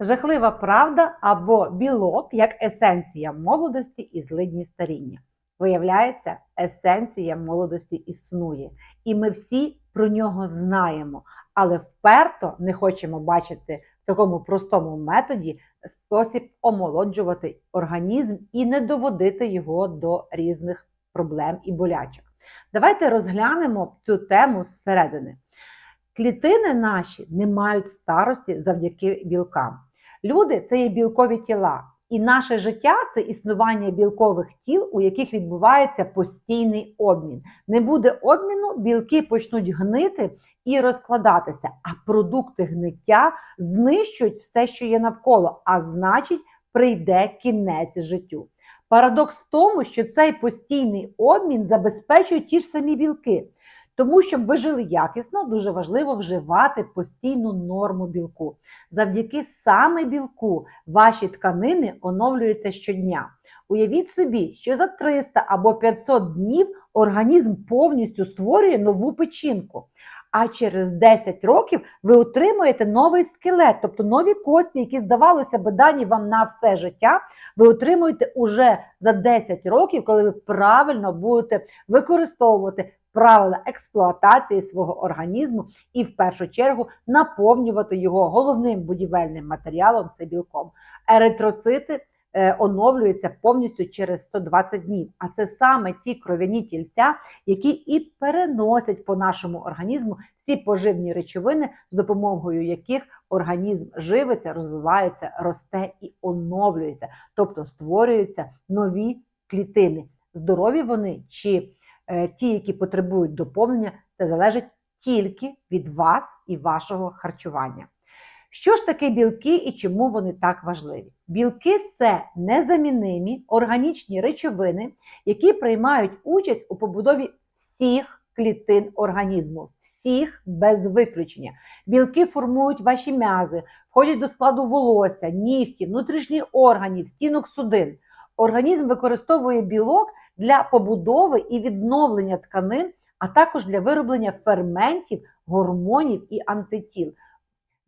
Жахлива правда або білок як есенція молодості і злидні старіння. Виявляється, есенція молодості існує, і ми всі про нього знаємо, але вперто не хочемо бачити в такому простому методі спосіб омолоджувати організм і не доводити його до різних проблем і болячок. Давайте розглянемо цю тему зсередини. Клітини наші не мають старості завдяки білкам. Люди це є білкові тіла, і наше життя це існування білкових тіл, у яких відбувається постійний обмін. Не буде обміну, білки почнуть гнити і розкладатися, а продукти гниття знищують все, що є навколо, а значить, прийде кінець життю. Парадокс в тому, що цей постійний обмін забезпечують ті ж самі білки. Тому, щоб ви жили якісно, дуже важливо вживати постійну норму білку. Завдяки саме білку ваші тканини оновлюються щодня. Уявіть собі, що за 300 або 500 днів організм повністю створює нову печінку. А через 10 років ви отримуєте новий скелет, тобто нові кості, які здавалося би дані вам на все життя, ви отримуєте уже за 10 років, коли ви правильно будете використовувати правила експлуатації свого організму і в першу чергу наповнювати його головним будівельним матеріалом це білком. Еритроцити е, оновлюються повністю через 120 днів. А це саме ті кров'яні тільця, які і переносять по нашому організму всі поживні речовини, з допомогою яких організм живиться, розвивається, росте і оновлюється, тобто створюються нові клітини. Здорові вони чи ті, які потребують доповнення, це залежить тільки від вас і вашого харчування. Що ж таке білки і чому вони так важливі? Білки це незамінимі органічні речовини, які приймають участь у побудові всіх клітин організму, всіх без виключення. Білки формують ваші м'язи, входять до складу волосся, нігтів, внутрішніх органів, стінок судин. Організм використовує білок для побудови і відновлення тканин, а також для вироблення ферментів, гормонів і антитіл.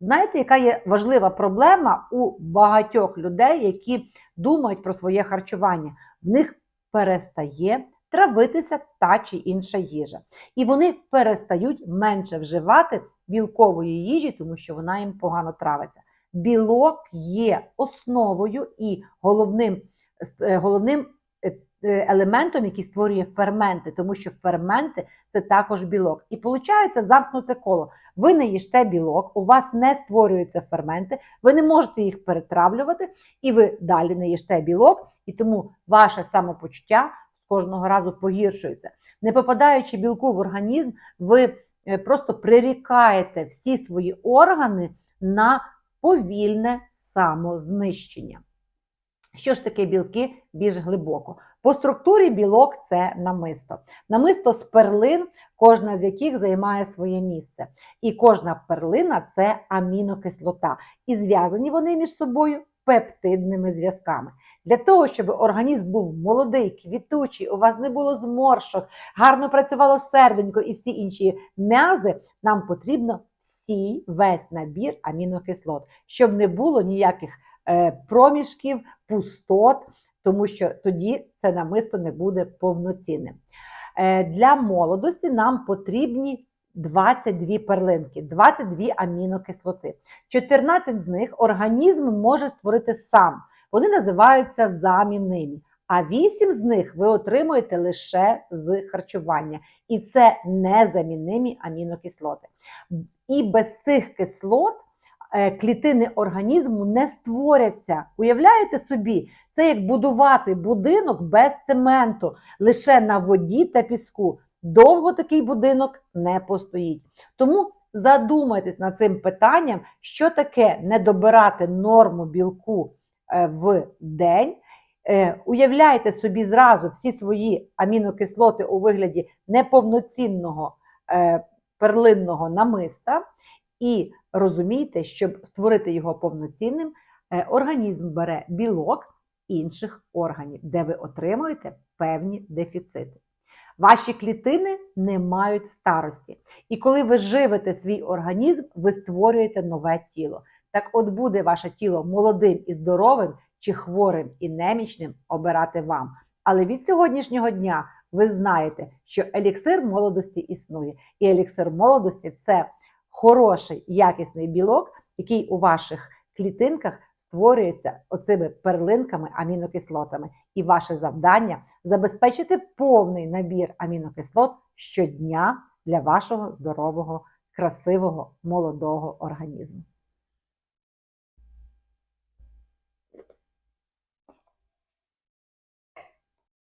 Знаєте, яка є важлива проблема у багатьох людей, які думають про своє харчування? В них перестає травитися та чи інша їжа. І вони перестають менше вживати білкової їжі, тому що вона їм погано травиться. Білок є основою і головним, е, головним е, елементом, який створює ферменти, тому що ферменти це також білок. І виходить замкнуте коло. Ви не їсте білок, у вас не створюються ферменти, ви не можете їх перетравлювати, і ви далі не їсте білок, і тому ваше самопочуття кожного разу погіршується. Не попадаючи білку в організм, ви е, просто прирікаєте всі свої органи на повільне самознищення. Що ж таке білки більш глибоко? По структурі білок це намисто. Намисто з перлин, кожна з яких займає своє місце. І кожна перлина це амінокислота. І зв'язані вони між собою пептидними зв'язками. Для того, щоб організм був молодий, квітучий, у вас не було зморшок, гарно працювало серденько і всі інші м'язи, нам потрібно всі весь набір амінокислот, щоб не було ніяких проміжків, пустот, тому що тоді це намисто не буде повноцінним. Е, для молодості нам потрібні 22 перлинки, 22 амінокислоти. 14 з них організм може створити сам. Вони називаються замінними. А 8 з них ви отримуєте лише з харчування. І це незаміннимі амінокислоти. І без цих кислот е, клітини організму не створяться. Уявляєте собі, це як будувати будинок без цементу, лише на воді та піску. Довго такий будинок не постоїть. Тому задумайтесь над цим питанням, що таке не добирати норму білку е, в день. Е, Уявляйте собі зразу всі свої амінокислоти у вигляді неповноцінного е, перлинного намиста, і розумійте, щоб створити його повноцінним, організм бере білок інших органів, де ви отримуєте певні дефіцити. Ваші клітини не мають старості. І коли ви живете свій організм, ви створюєте нове тіло. Так от буде ваше тіло молодим і здоровим чи хворим і немічним обирати вам. Але від сьогоднішнього дня ви знаєте, що еліксир молодості існує, і еліксир молодості це хороший якісний білок, який у ваших клітинках створюється оцими перлинками амінокислотами. І ваше завдання забезпечити повний набір амінокислот щодня для вашого здорового, красивого, молодого організму.